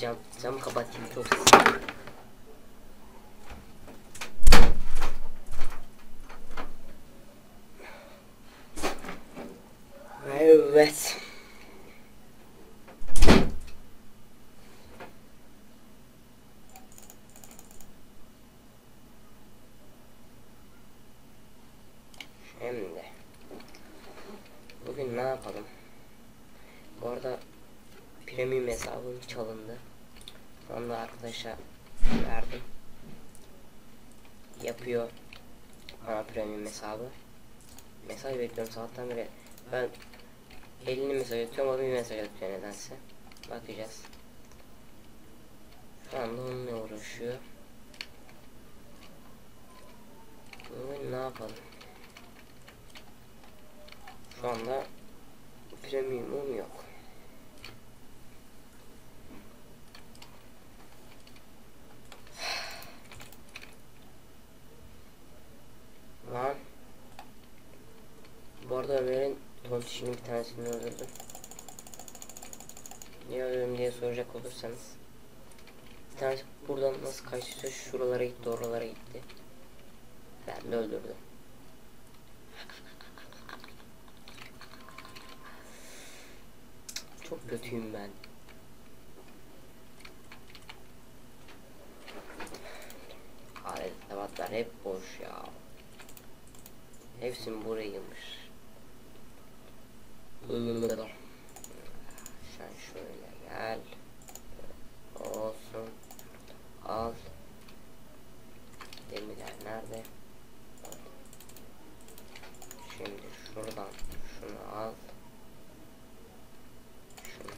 cam, cam kapatayım çok sıkıntı. Evet. Şimdi bugün ne yapalım? Bu arada premium hesabım çalındı. Da arkadaşa verdim. Yapıyor bana premium hesabı. Mesaj bekliyorum sabahtan beri. Ben 50 mesaj atıyorum o bir mesaj atıyor nedense. Bakacağız. Şu anda onunla uğraşıyor. Bugün ne yapalım? Şu anda premiumum yok. Lan. Bu arada Ömer'in tontişinin bir tanesini öldürdüm. Niye öldürdüm diye soracak olursanız. Bir tanesi buradan nasıl kaçtıysa şuralara gitti, oralara gitti. Ben de öldürdüm. Çok kötüyüm ben. Alet hep boş ya. Hepsini buraya yığmış. Sen şöyle gel. Olsun. Al. Demirler nerede? Şimdi şuradan şunu al. Şunu.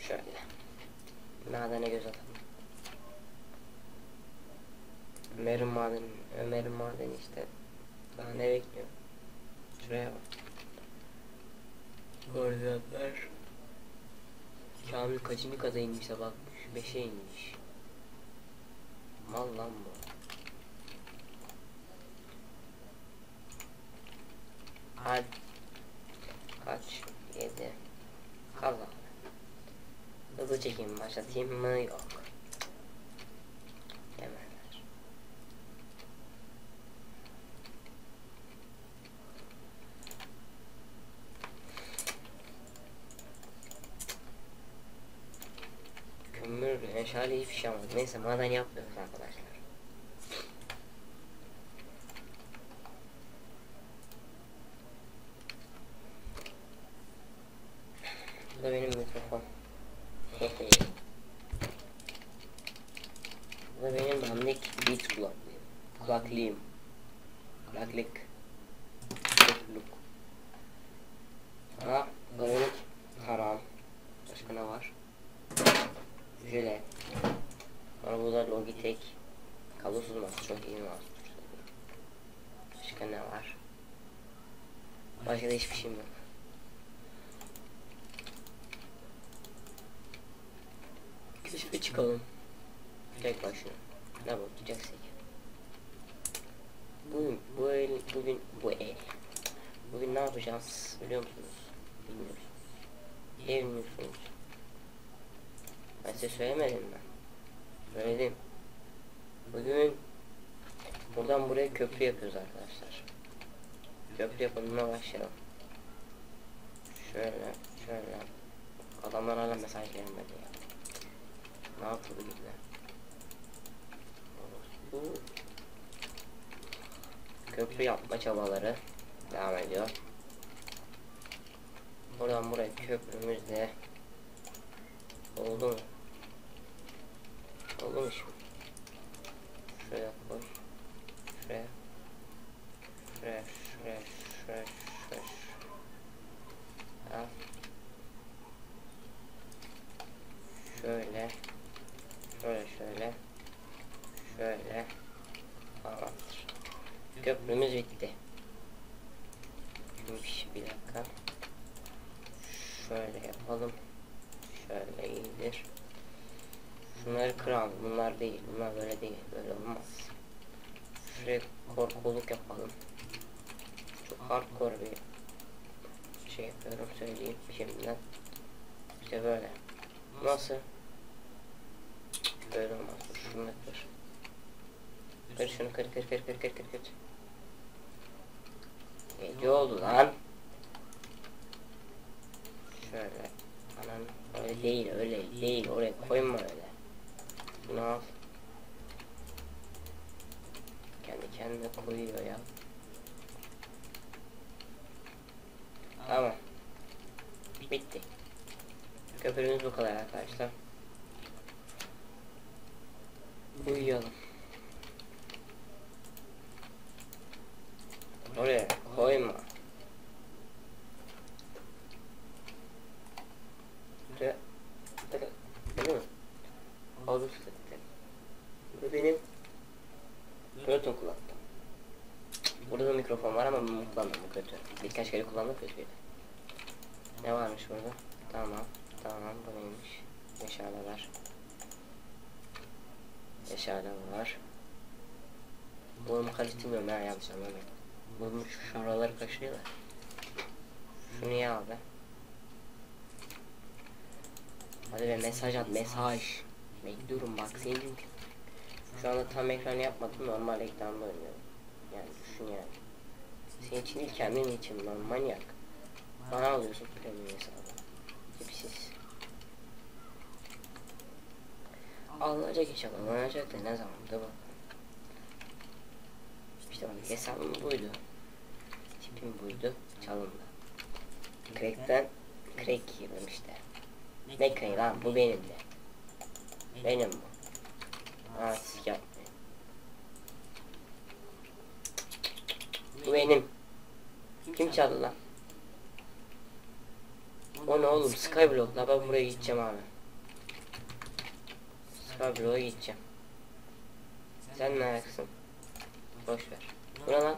Şöyle. Madene göz atalım. Ömer'in madeni, Ömer'in madeni işte. Daha ne bekliyor? Şuraya bak. Koordinatlar. Kamil kaçıncı kata inmişse bak. Beşe inmiş. Mal lan bu. Hadi. Kaç? Yedi. Kal abi. Hızlı çekim başlatayım mı? Yok. Almadık. Neyse maden yapmıyoruz arkadaşlar. Bu da benim mikrofon. Hehe. Bu da benim dandik beat kulaklığım. Kulaklığım. Kulaklık. Kulakluk. Ha, böyle haram. Başka ne var? Jöle. Sonra bu da Logitech. Kablosuz mouse. Çok iyi mouse. Başka ne var? Başka da hiçbir şeyim yok. Keşfe çıkalım. Tek başına. Ne bakacaksak. Bugün bu el, bugün bu el. Bugün ne yapacağız biliyor musunuz? Bilmiyorsunuz. Bilmiyorsunuz. Ben size söylemedim mi? Söyledim. Bugün buradan buraya köprü yapıyoruz arkadaşlar. Köprü yapımına başlayalım. Şöyle, şöyle. Adamlar hala mesaj gelmedi ya. Ne yapıldı gibi. Bu köprü yapma çabaları devam ediyor. Buradan buraya köprümüz de oldu mu? Oldu mu şimdi? Şuraya koy. Şuraya. Şuraya, şuraya, şuraya, şuraya. Al. Şöyle. Şöyle şöyle. Şöyle. Tamamdır. Köprümüz bitti. Şimdi bir dakika. Şöyle yapalım. Şöyle iyidir. Şunları kıralım. Bunlar değil. Bunlar böyle değil. Böyle olmaz. Şuraya korkuluk yapalım. Çok hardcore bir şey yapıyorum söyleyeyim şimdiden. İşte böyle. Nasıl? Böyle olmaz. Şunu da kır. Şunu kır kır kır kır kır kır kır. Gece oldu lan. Şöyle. Anan öyle değil öyle değil oraya koyma öyle. Bunu al. Kendi kendine koyuyor ya. Tamam. Bitti. Köprümüz bu kadar arkadaşlar. Uyuyalım. Oraya koyma. Bakın. Değil mi? Size. Bu benim Bluetooth kullandım. Burada da mikrofon var ama ben kullanmadım kötü. Birkaç kere kullandım kötüydü. Ne varmış burada? Tamam. Tamam bu neymiş? Meşaleler. Meşale var. Bunu karıştırmıyorum ben yanlış anlamayın. Bunu şu şuraları kaşıyorlar. Şunu ya abi. Hadi be mesaj at mesaj. Bekliyorum bak senin şu anda tam ekran yapmadım normal ekranda oynuyorum. Yani. Senin için değil kendin için lan manyak. Bana alıyorsun premium hesabı. Tipsiz. Alınacak inşallah alınacak da ne zaman da bak. İşte bak hesabım buydu. Tipim buydu. Çalındı. Crack'ten crack yedim işte. Ne crack lan bu benim de. Benim bu. Aa siz yapmayın. Bu benim. Kim çaldı lan? O ne oğlum Skyblock la ben buraya gideceğim abi. Skyblock'a gideceğim. Sen ne ayaksın? Boş ver. Bu ne lan?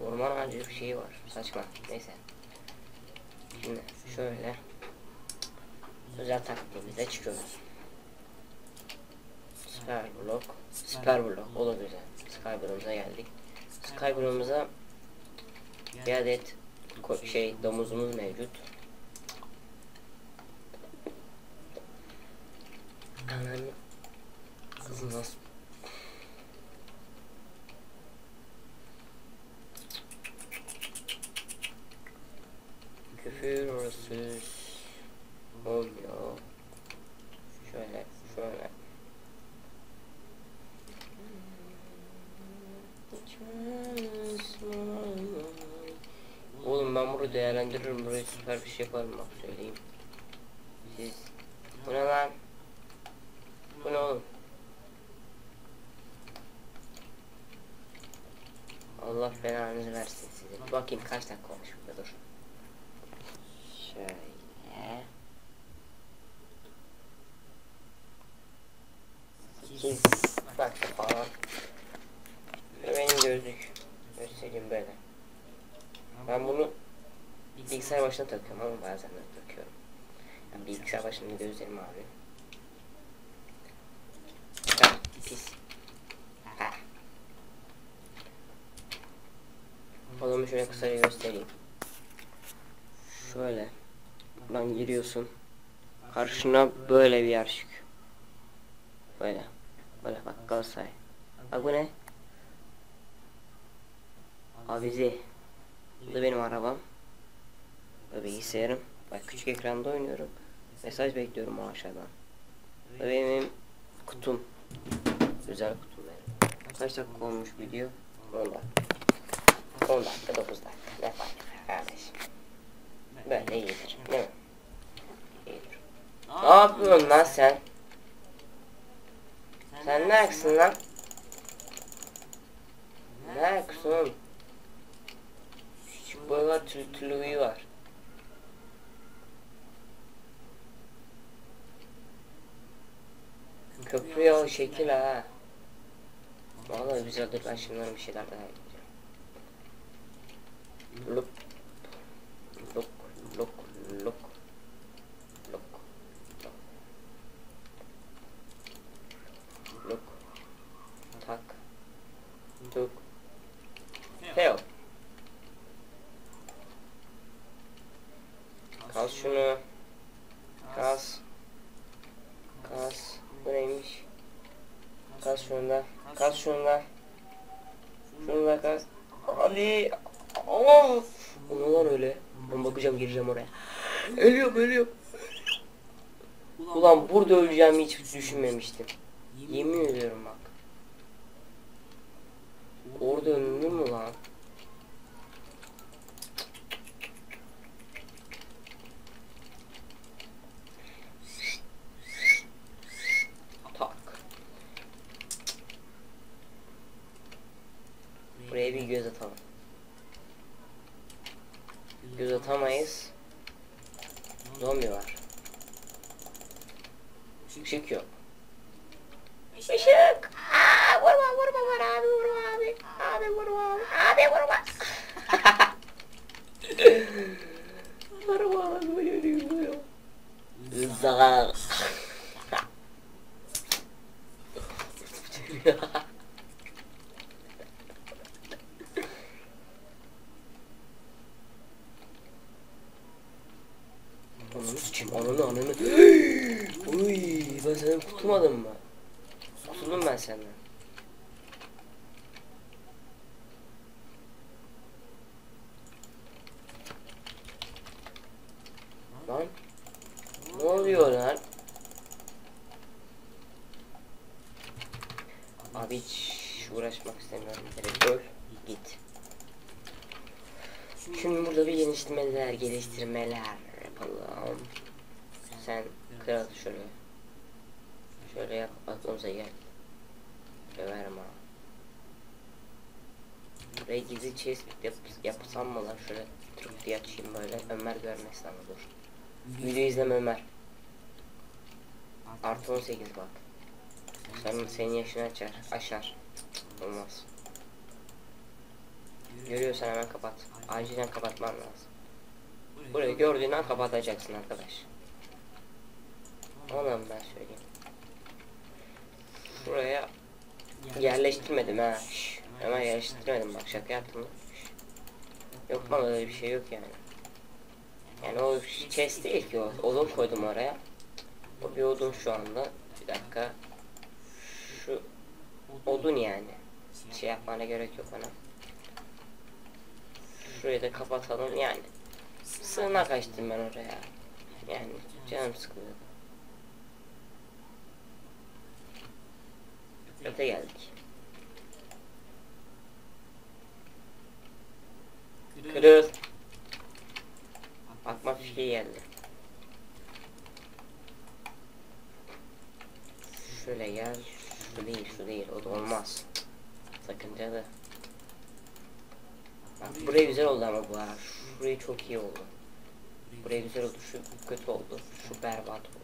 Orman ağacı bir şey var. Saçma. Neyse. Şimdi şöyle. Özel taktiğimizle çıkıyoruz. Skyblock. Skyblock. O da güzel. Skyblock'umuza geldik. Skyblock'umuza bir adet şey domuzumuz mevcut. Ananı kızım nasıl Küfür orası olmuyor. Şöyle şöyle. Oğlum ben bunu değerlendiririm. Buraya süper bir şey yaparım bak söyleyeyim. Siz bu ne lan? Bu ne oğlum? Allah belanızı versin size. Bakayım kaç dakika olmuş burada dur. Şöyle. Sekiz dakika falan. Ve benim gözlük. Göstereyim böyle. Ben bunu bilgisayar başına takıyorum ama bazen de takıyorum. Yani bilgisayar başında gözlerim. Ha, pis. Ha. Oğlumu şöyle kısaca göstereyim. Şöyle. Buradan giriyorsun. Karşına böyle bir yer çıkıyor. Böyle. Böyle bak Galatasaray. Bak bu ne? Avize. Bu da benim arabam. Ve bilgisayarım. Bak küçük ekranda oynuyorum. Mesaj bekliyorum o aşağıdan. Ve benim kutum. Güzel kutum benim. Kaç dakika olmuş video? 10 dakika. 10 dakika 9 dakika. Ne fark eder kardeşim. Böyle iyidir. Değil mi? İyidir. Ne yapıyorsun lan sen? Sen ne ayaksın lan? Ne? Küçük boylar türlü türlü huyu var. Köprüye o şekil ha. Vallahi güzel dur ben şimdi bir şeyler daha. Look. Look. Look. Look. Look. Look. Tak. Tuk. Fail. Kas şunu. Kas. Kas. Bu neymiş? Kas şunda. Kas şunda. Şunu da kas. Hadi. Oh. O ne lan öyle? Ben bakacağım gireceğim oraya. Ölüyorum ölüyorum. Ulan burada öleceğimi hiç düşünmemiştim. Yemin ediyorum bak. Orada ölünür mü lan? Buraya bir göz atalım. Göz atamayız. Zombi var. Işık yok. Işık! Aa, vurma vurma vurma abi vurma abi. Abi vurma abi. Abi vurma. vurma abi vuruyor vuruyor. Senden kurtulmadım mı? Kurtuldum ben senden. Lan ne oluyor lan? Abi hiç uğraşmak istemiyorum. Direkt öl git. Şimdi burada bir geliştirmeler, geliştirmeler yapalım. Sen kral şöyle. Şöyle yap, aklımıza gel. Döverim ha. Buraya gizli chest yap, yapsam mı lan şöyle tık diye açayım böyle Ömer görmesin ama dur. Video izleme Ömer. Artı 18 bak. Sen senin yaşını açar, aşar. Olmaz. Görüyorsan hemen kapat. Acilen kapatman lazım. Burayı gördüğün an kapatacaksın arkadaş. Onu ben söyleyeyim. Buraya yerleştirmedim ha. Şş, hemen yerleştirmedim bak şaka yaptım. Yok lan öyle bir şey yok yani. Yani o chest değil ki o. Odun koydum oraya. O bir odun şu anda. Bir dakika. Şu odun yani. Şey yapmana gerek yok ona. Şurayı da kapatalım yani. Sığınak açtım ben oraya. Yani canım sıkılıyor. Öte geldik. Kırıl. Akma fikri geldi. Şöyle gel. Şu değil, şu değil. O da olmaz. Sakıncalı. Bak buraya güzel oldu ama bu ha. Şurayı çok iyi oldu. Buraya güzel oldu. Şu kötü oldu. Şu berbat oldu.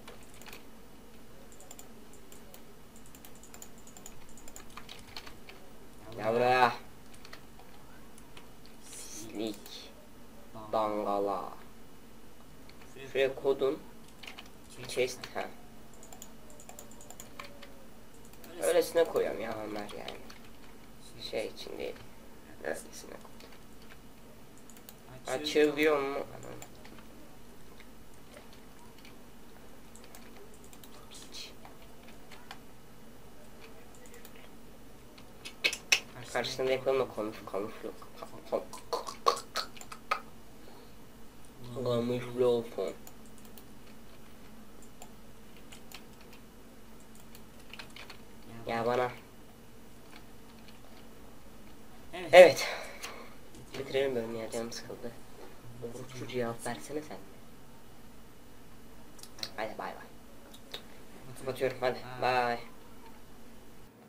Gel buraya. Pislik. Dangala. Şuraya kodun. Chest ha. Öylesine koyuyorum ya Ömer yani. Şey için değil. Öylesine koy. Açılıyor mu? Anam. Karşısında yapalım da konuf konuflu. Kon- Konuflu olsun. Ya bana. Evet. Bitirelim bölümü ya canım sıkıldı. Oruçlu cevap versene sen. Hadi bay bay. Kapatıyorum hadi. Bay.